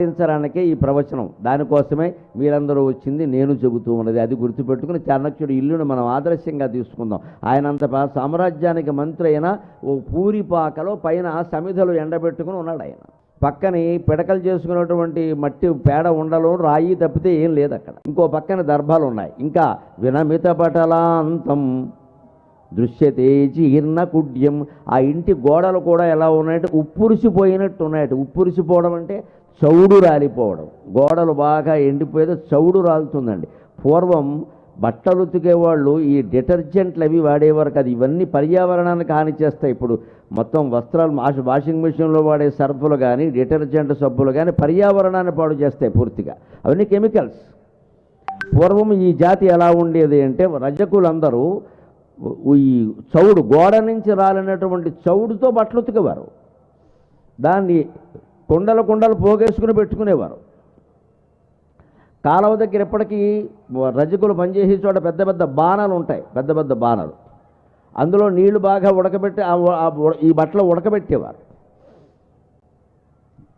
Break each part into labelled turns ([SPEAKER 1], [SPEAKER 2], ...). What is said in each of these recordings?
[SPEAKER 1] సాధించడానికే ఈ ప్రవచనం. దానికోసమే మీరందరూ వచ్చింది నేను చెబుతూ ఉన్నది. అది గుర్తుపెట్టుకుని చాణక్యుడు ఇల్లును మనం ఆదర్శంగా తీసుకుందాం. ఆయనంత అంత సామ్రాజ్యానికి మంత్రి అయిన ఓ పూరిపాకలో పైన సమిధలు ఎండబెట్టుకుని ఉన్నాడు ఆయన. పక్కని పిడకలు చేసుకున్నటువంటి మట్టి పేడ ఉండలు రాయి తప్పితే ఏం లేదు అక్కడ ఇంకో పక్కన దర్భాలు ఉన్నాయి. ఇంకా వినమిత పటలాంతం దృశ్యతే జీర్ణ కుడ్యం. ఆ ఇంటి గోడలు కూడా ఎలా ఉన్నాయంటే? ఉప్పురిసిపోయినట్టు ఉన్నాయట. ఉప్పురిసిపోవడం అంటే చౌడు రాలిపోవడం. గోడలు బాగా ఎండిపోయేది చౌడు రాలుతుందండి. పూర్వం బట్టలు ఉతికేవాళ్ళు ఈ డిటర్జెంట్లు అవి వాడేవారు కదా. ఇవన్నీ పర్యావరణానికి హాని చేస్తాయి. ఇప్పుడు మొత్తం వస్త్రాలు వాష్ వాషింగ్ మెషిన్లో వాడే సర్ఫులు కానీ డిటర్జెంట్ సబ్బులు కానీ పర్యావరణాన్ని పాడు చేస్తాయి పూర్తిగా. అవన్నీ కెమికల్స్. పూర్వం ఈ జాతి ఎలా ఉండేది అంటే రజకులందరూ ఈ చౌడు గోడ నుంచి రాలినటువంటి చౌడుతో బట్టలు ఉతికేవారు. దాన్ని కుండలు కుండలు పోగేసుకుని పెట్టుకునేవారు. కాలువ దగ్గర ఇప్పటికీ రజకులు పనిచేసే చోట పెద్ద పెద్ద బాణాలు ఉంటాయి. పెద్ద పెద్ద బాణాలు. అందులో నీళ్ళు బాగా ఉడకబెట్టి ఈ బట్టలు ఉడకబెట్టేవారు.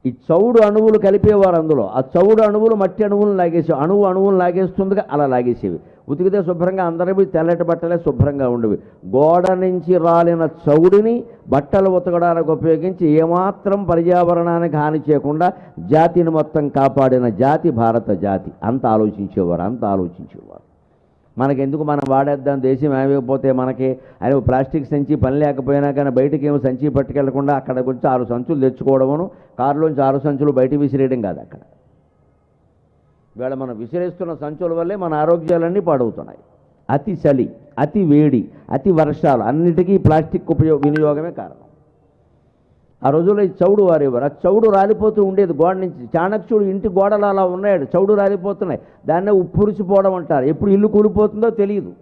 [SPEAKER 1] ఈ చౌడు అణువులు కలిపేవారు అందులో. ఆ చౌడు అణువులు మట్టి అణువులను లాగేసేవి అణువు అణువులు లాగేస్తుందిగా అలా లాగేసేవి. ఉతికితే శుభ్రంగా అందరివి తెల్లటి బట్టలే శుభ్రంగా ఉండేవి. గోడ నుంచి రాలిన చౌడిని బట్టలు ఉతకడానికి ఉపయోగించి ఏమాత్రం పర్యావరణానికి హాని చేయకుండా జాతిని మొత్తం కాపాడిన జాతి భారత జాతి. అంత ఆలోచించేవారు అంత ఆలోచించేవారు. మనకెందుకు మనం వాడేద్దాం? దేశం ఏమైపోతే మనకి? అని ప్లాస్టిక్ సంచి పని లేకపోయినా కానీ బయటికి ఏమో సంచి పట్టుకెళ్ళకుండా అక్కడ కొంచెం ఆరు సంచులు తెచ్చుకోవడమును కారులోంచి ఆరు సంచులు బయట విసిరేయడం కాదు అక్కడ. ఇవాళ మనం విసిరేస్తున్న సంచుల వల్లే మన ఆరోగ్యాలన్నీ పాడవుతున్నాయి. అతి చలి అతి వేడి అతి వర్షాలు అన్నిటికీ ప్లాస్టిక్ ఉపయోగ వినియోగమే కారణం. ఆ రోజుల్లో ఈ చౌడు వారేవారు. ఆ చౌడు రాలిపోతూ ఉండేది గోడ నుంచి. చాణక్యుడు ఇంటి గోడలు అలా ఉన్నాడు. చౌడు రాలిపోతున్నాయి. దాన్నే ఉప్పురిసిపోవడం అంటారు. ఎప్పుడు ఇల్లు కూలిపోతుందో తెలియదు.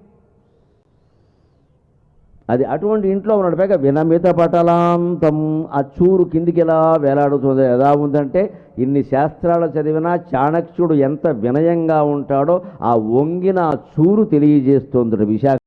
[SPEAKER 1] అది అటువంటి ఇంట్లో ఉన్నాడు. పైగా వినమిత పటలాంతం ఆ చూరు కిందికి ఎలా వేలాడుతుంది? ఎలా ఉందంటే ఇన్ని శాస్త్రాలు చదివినా చాణక్యుడు ఎంత వినయంగా ఉంటాడో ఆ వంగిన ఆ చూరు తెలియజేస్తుంది విశాఖ